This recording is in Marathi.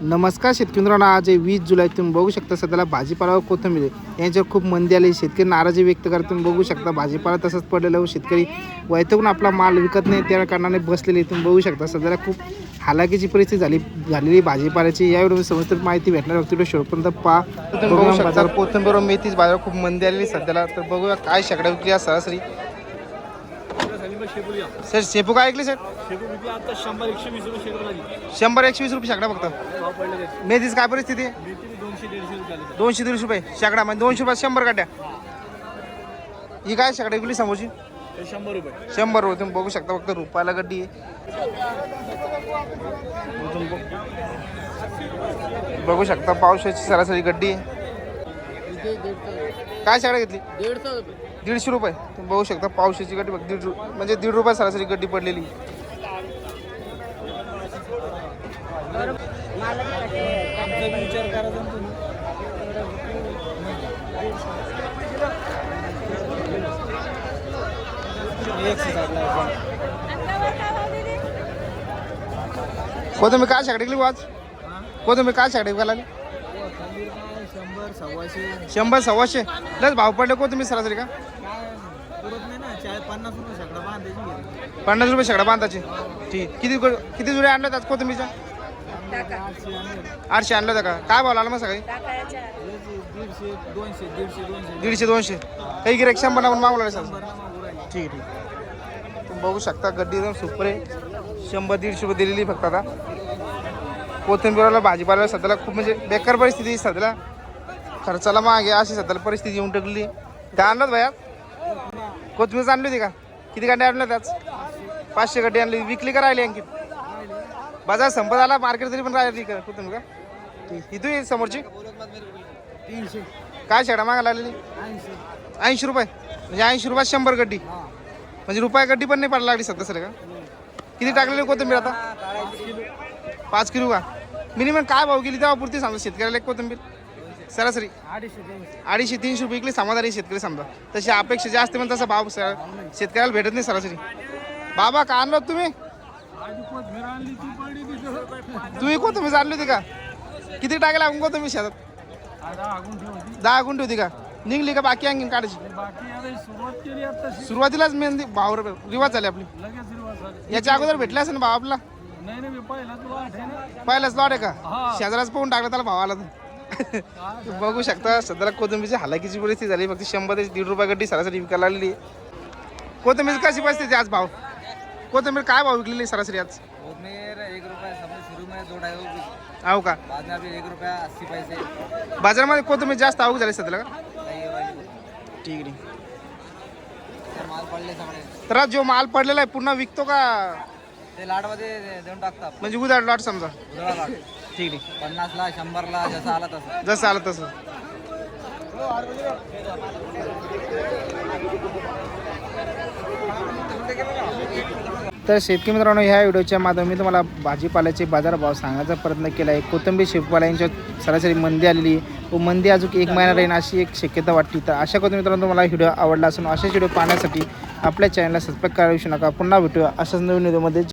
नमस्कार शेतकरी मित्रांनो आज वीस जुलै. तुम्ही बघू शकता सध्याला भाजीपाला व कोथंबीर यांच्यावर खूप मंदी आली शेतकरी नाराजी व्यक्त करत तुम्ही बघू शकता भाजीपाला तसंच पडलेलं व शेतकरी वैतकून आपला माल विकत नाही त्या कारणाने बसलेले तुम्ही बघू शकता सध्याला खूप हालाकीची परिस्थिती झाली झालेली भाजीपाल्याची. यावेळी समस्त माहिती भेटणार होती शेवटपर्यंत पा तुम्ही बघू शकता कोथिंबीर मेथीच बाजार खूप मंदी आलेली सध्याला. तर बघूया काय शेकडा विक्री सर शेपू काय ऐकली सर? आता शंभर एकशे वीस रुपये शेकडा झाली शंभर एकशे वीस रुपये शेकडा फक्त. भाव पडले त्याचे मेथीच काय परिस्थिती आहे? दोनशे दीडशे रुपये आले दोनशे दीडशे रुपये शेकडा म्हणजे दोनशे रुपयात शंभर गाड्या ही. काय शेकडा विकली समोरची? शंभर रुपये. शंभर रुपये तुम्ही बघू शकता फक्त रुपयाला गड्डी आहे. बघू शकता पावसाची सरासरी गड्डी आहे. काय शेकडा घेतली? दीडशे रुपये. दीडशे रुपये. तुम्ही बघू शकता पावसाची गड्डी बघ दीड रु- म्हणजे दीड रुपये सरासरी गड्डी पडलेली. कोथिंबीर काय शेकडा विकली आज? कोथिंबीर काय शेकडा काय शंभर सव्वाशे. शंभर सव्वाशे. लस भाव पडले सरासरी का? काय पुरत नाही ना चार पन्नास रुपये शेकडा बांधायची घे. पन्नास रुपये शेकडा बांधाचे ठीक. किती किती जुडे आणले आज कोथिंबीरच्या आठशे आणि आठशे आणलं होतं का? काय भाव लागला मग सकाळी? याचे दीडशे दोनशे दीडशे दोनशे. दीडशे दोनशे. काही गिरायक शंभर आपण मागू लागले सर शंभर. ठीक आहे ठीक आहे. तुम्ही बघू शकता गड्डी एकदम सुपर आहे. शंभर दीडशे रुपये दिलेली फक्त आता. कोथिंबीरला भाजीपाल्याला सध्याला खूप म्हणजे बेकार परिस्थिती आहे सध्याला. खर्चाला मागे अशी सध्याला परिस्थिती येऊन टाकली त्या आणलं भया कोथिंबीर आणली होती का? किती गाड्या आणल्या त्याच पाचशे गड्डी आणली. विकली का राहिली आणखी बाजार संपत आला मार्केट तरी पण राहिली का कोथिंबीर का इथून आहे समोरची. तीनशे. काय शेडा मागायला लागलेली? ऐंशी. रुपये. म्हणजे ऐंशी रुपयात शंभर गड्डी. म्हणजे रुपया गड्डी पण नाही पडायला लागली सध्या सर का किती टाकलेली कोथिंबीर आता? पाच किलो. का? मिनिमम काय भाव गेली तेव्हा पुरती समजा शेतकऱ्याला एक कोथिंबीर. सरासरी अडीचशे तीनशे रुपये इकली समाधानी शेतकरी समजा. तशी अपेक्षा जास्त पण तसा भाव स- शेतकऱ्याला भेटत नाही सरासरी. बाबा का आणलं तुम्ही तुम्ही कोथिंबीर आणली होती का? किती टाकेला आपण कोथिंबीर शेतात? दहा गुंठी होती. का? निघली का बाकी आणखीन काढायची? सुरुवातीलाच मेहंदी भाव रिवाज झाली आपली. याच्या अगोदर भेटले असेल ना भाव आपला? पहिलाच लॉट आहे का. शेजाराच पाहून टाकलं त्याला भाव आला तर. बघू शकता सध्याला कोथिंबीरची हालाकीची परिस्थिती झाली फक्त शंभर ते दीड रुपया गड्डी सरासरी विकायला लागलेली कोथिंबीर कशी परिस्थिती आज भाव कोथिंबीर काय भाव विकलेली सरासरी आज? आहो का? बाजारामध्ये कोथिंबीर जास्त आवक झाली सध्याला का? है ठीक आहे. तर आज जो माल पडलेला आहे पुन्हा विकतो का? ते लाटमध्ये देऊन टाकतात. म्हणजे उधार लॉट समजा. उधळा ठीक पन्नासला शंभरला जसं आला तसं. जसं आलं तसं. तर शेतकरी मित्रांनो ह्या व्हिडिओच्या माध्यमात मी तुम्हाला भाजीपाल्याचे बाजारभाव सांगायचा प्रयत्न केला आहे. कोथिंबीर शेतपाला यांच्या सरासरी मंदी आलेली व मंदी अजून एक महिना राहील अशी एक शक्यता वाटली. तर अशा करतो मित्रांनो तुम्हाला व्हिडिओ आवडला असून अशाच व्हिडिओ पाहण्यासाठी आपल्या चॅनलला सबस्क्राईब करा विसरू नका. पुन्हा भेटूया अशाच नवीन व्हिडिओमध्ये.